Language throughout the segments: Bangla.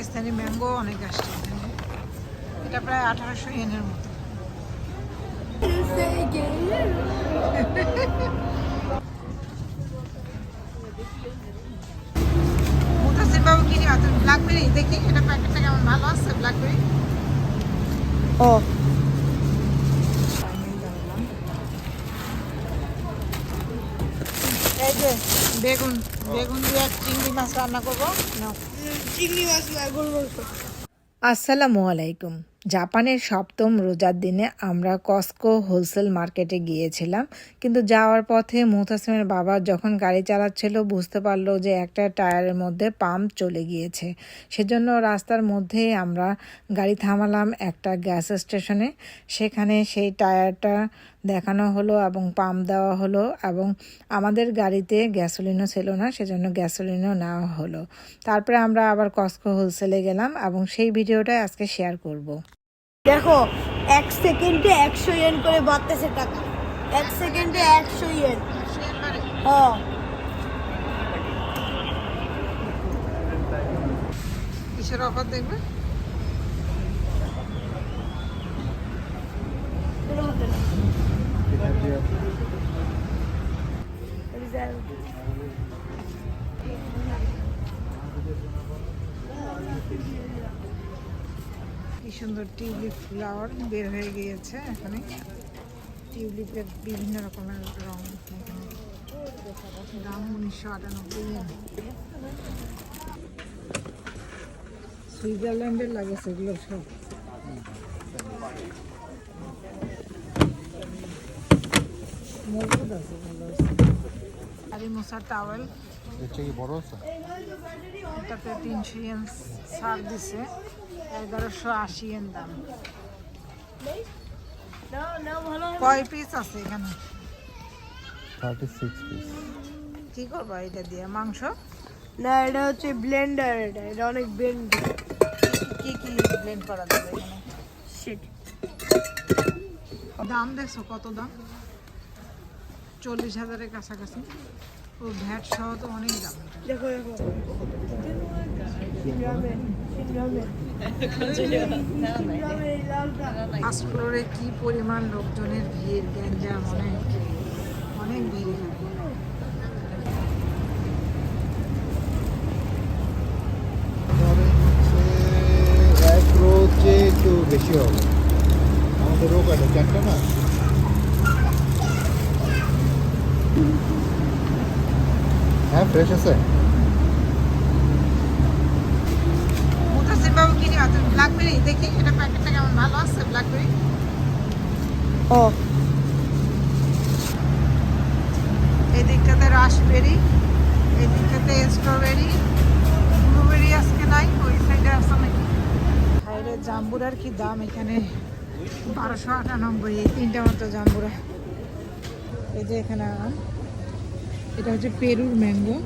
পাকিস্তানি ম্যাঙ্গো অনেক আসছে এখানে। এটা প্রায় আঠারোশো ইয়েনের মতো। মুতাসির বাবু কি নিয়ে ব্ল্যাকবেরি দেখি, এটা প্যাকেটটা কেমন? ভালো আছে ব্ল্যাকবেরি ও। বেগুন বেগুন দিয়ে চিংড়ি মাছ রান্না করব। চিংড়ি মাছ না আসসালামু আলাইকুম। জাপানের সপ্তম রোজার দিনে আমরা কস্কো হোলসেল মার্কেটে গিয়েছিলাম কিন্তু যাওয়ার পথে মুতাসিমের বাবা যখন গাড়ি চালাচ্ছিল বুঝতে পারল যে একটা টায়ারের মধ্যে পাম্প চলে গিয়েছে। সেজন্য রাস্তার মধ্যেই আমরা গাড়ি থামালাম একটা গ্যাস স্টেশনে। সেখানে সেই টায়ারটা দেখানো হলো এবং পাম্প দেওয়া হলো এবং আমাদের গাড়িতে গ্যাসোলিনও ছিল না সেজন্য গ্যাসোলিনও নেওয়া হলো। তারপরে আমরা আবার কস্কো হোলসেলে গেলাম এবং সেই ভিডিওটাই আজকে শেয়ার করব। দেখো এক সেকেন্ডে একশো ইয়েন করে বাড়তেছে টাকা। এক সেকেন্ডে একশো ইয়েন। হ্যাঁ। কিসের অফার দেখবে? সুন্দর টিউলিপ ফ্লাওয়ার বের হয়ে গিয়েছে এখানে। টিউলিপের বিভিন্ন রকমের রং। এখানে দাম উনিশশো আটানব্বই। সুইজারল্যান্ডের লাগে সেগুলো সব। মজবুত আছে, ভালো আছে। আরি মশার টাওয়েল হচ্ছে কি বড় আছে? এটাতে তিনশো ইয়েন ছাড় দিছে। এগারোশো আশি ইয়েন দাম। কয় পিস আছে এখানে? থার্টি সিক্স পিস কি করবা এটা দিয়ে? মাংস? না এটা হচ্ছে ব্লেন্ডার এটা এটা অনেক ব্লেন্ড কি কি ব্লেন্ড করা যাবে এখানে? দাম দেখছ কত দাম? চল্লিশ হাজারের কাছাকাছি। ও ভ্যাট সহ তো অনেক দাম। দেখো ফার্স্ট ফ্লোরে কি পরিমাণ লোকজনের ভিড় গ্যাঞ্জাম অনেক অনেক ভিড় একটু বেশি হবে। আমাদের রোগ আছে চারটা না? হ্যাঁ ফ্রেশ আছে। ব্ল্যাকবেরি দেখি এটা প্যাকেটটা কেমন ভালো আছে ব্ল্যাকবেরি ও। এই দিকটাতে রাসবেরি এই দিকটাতে স্ট্রবেরি ব্লুবেরি আজকে নাই ওই সাইডে আছে নাকি? সাইডে জাম্বুরার কি দাম এখানে? বারোশো আটানব্বই এই তিনটা মতো জাম্বুরা। এই যে এখানে আম। এটা হচ্ছে পেরুর ম্যাঙ্গো।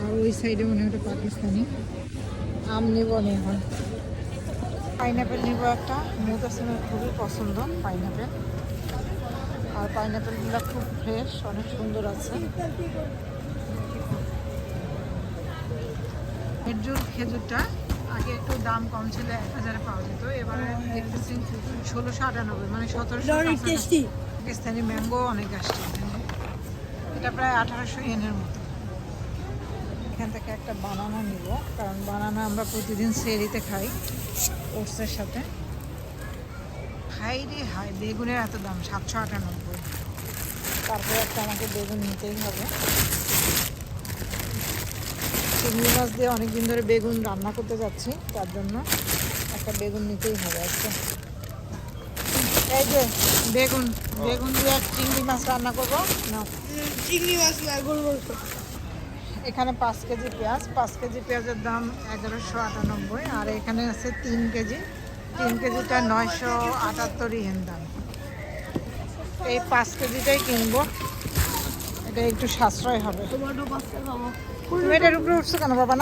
আর ওই সাইডে মনে হয় পাকিস্তানি। আম নেব এখন। পাইনাপেল নিবো একটা। মুতাসিমের খুবই পছন্দ পাইনাপেল। আর পাইনাপেলগুলো খুব ফ্রেশ অনেক সুন্দর আছে। খেজুর খেজুরটা আগে একটু দাম কম ছিল এক হাজারে পাওয়া যেত। এবারে দেখতেছি ষোলোশো আটানব্বই মানে সতেরোশো পাকিস্তানি ম্যাঙ্গো অনেক আসছে এখানে। এটা প্রায় আঠারোশো ইয়েনের মতো। এখান থেকে একটা বানানা নিব, কারণ বানানা আমরা প্রতিদিন সেরিতে খাই, ওটসের সাথে। হাই রে হাই বেগুনের এত দাম, সাতশো আটানব্বই। তারপরে একটা আমাকে বেগুন নিতেই হবে। চিংড়ি মাছ দিয়ে অনেকদিন ধরে বেগুন রান্না করতে যাচ্ছি, তার জন্য একটা বেগুন নিতেই হবে আজকে এই যে বেগুন বেগুন দিয়ে চিংড়ি মাছ রান্না করব। চিংড়ি মাছ না এখানে পাঁচ কেজি পেঁয়াজ পাঁচ কেজি পেঁয়াজের দাম এগারোশো আটানব্বই আর এখানে আছে তিন কেজি। তিন কেজিটা নয়শো আটাত্তর ইহেন দাম এই পাঁচ কেজিটাই কিনবো। এটা একটু সাশ্রয় হবে। তুমি এটার উপরে উঠছো কেন বাবা?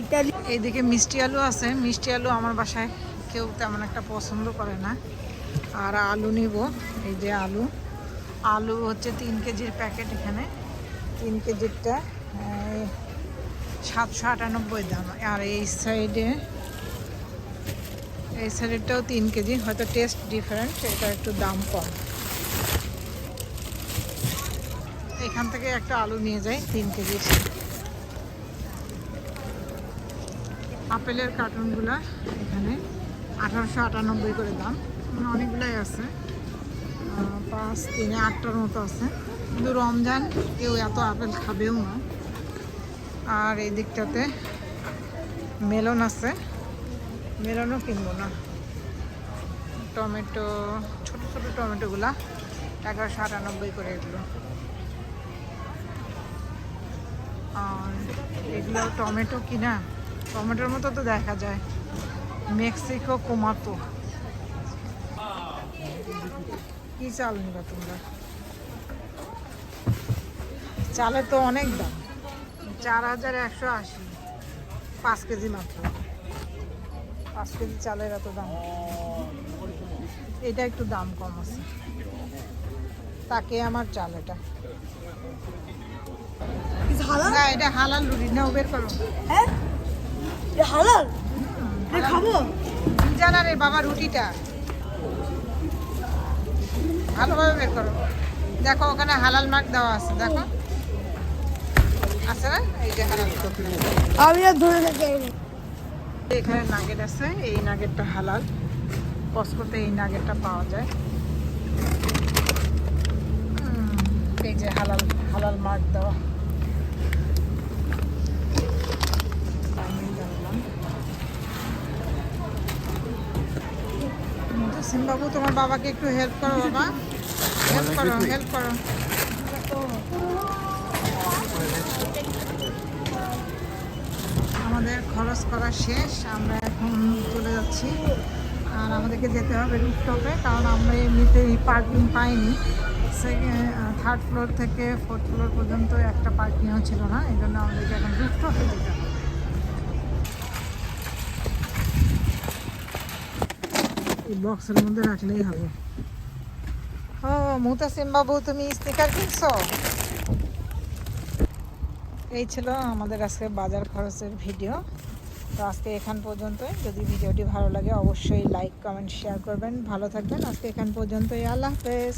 ইটালি। এইদিকে মিষ্টি আলু আছে। মিষ্টি আলু আমার বাসায় কেউ তেমন একটা পছন্দ করে না। আর আলু নিব, এই যে আলু। আলু হচ্ছে তিন কেজির প্যাকেট এখানে। তিন কেজিরটা সাতশো আটানব্বই দাম। আর এই সাইডে, এই সাইডেরটাও তিন কেজি, হয়তো টেস্ট ডিফারেন্ট, এটা একটু দাম কম। এখান থেকে একটা আলু নিয়ে যাই, তিন কেজির আপেলের কার্টুনগুলো এখানে। আঠারোশো আটানব্বই করে দাম। মানে অনেকগুলাই আছে। পাঁচ, তিনে আটটার মতো আছে। কিন্তু রমজান কেউ এত আপেল খাবেও না। আর এই দিকটাতে মেলন আছে। মেলনও কিনবো না। টমেটো, ছোট ছোট টমেটোগুলা এগারোশো আটানব্বই করে এগুলো। আর এগুলো টমেটো কিনা? টমেটোর মতো তো দেখা যায়। মেক্সিকো কোমাতো। কি চাল নিবা তোমরা? চালের তো অনেক দাম। চার হাজার একশো আশি। পাঁচ কেজি মাত্র। পাঁচ কেজি চালের এত দাম। এটা একটু দাম কম আছে। তাকে আমার চাল এটা। না এটা হালাল রুটি। নাও বের করো। হ্যাঁ? হালাল? খাব? জানা রে বাবা রুটিটা। ভালোভাবে বের করো। দেখো ওখানে হালাল মার্ক দেওয়া আছে দেখো। আছে না? এই যে হালাল আমি আর ধরে থাকি এখানে নাগেট আছে এই নাগেটটা হালাল। কসকোতে এই নাগেটটা পাওয়া যায়। এই যে হালাল হালাল মার্ক দেওয়া। মুতাসিম বাবু তোমার বাবাকে একটু হেল্প করো বাবা। হেল্প করো হেল্প করো। আমাদের খরচ করা শেষ আমরা এখন চলে যাচ্ছি। আর আমাদেরকে যেতে হবে রুফটপে কারণ আমরা এমনিতেই পার্কিং পাইনি। থার্ড ফ্লোর থেকে ফোর্থ ফ্লোর পর্যন্ত একটা পার্কিংও ছিল না এই জন্য আমাদেরকে এখন রুফটপে যেতে হবে। এই বক্সের মধ্যে রাখলেই হবে। ও মুতাসিম বাবু, তুমি স্টিকার কিনছো? এই ছিল আমাদের আজকে বাজার খরচের ভিডিও। তো আজকে এখান পর্যন্তই। যদি ভিডিওটি ভালো লাগে, অবশ্যই লাইক কমেন্ট শেয়ার করবেন। ভালো থাকবেন। আজকে এখান পর্যন্তই। আল্লাহ হাফেজ।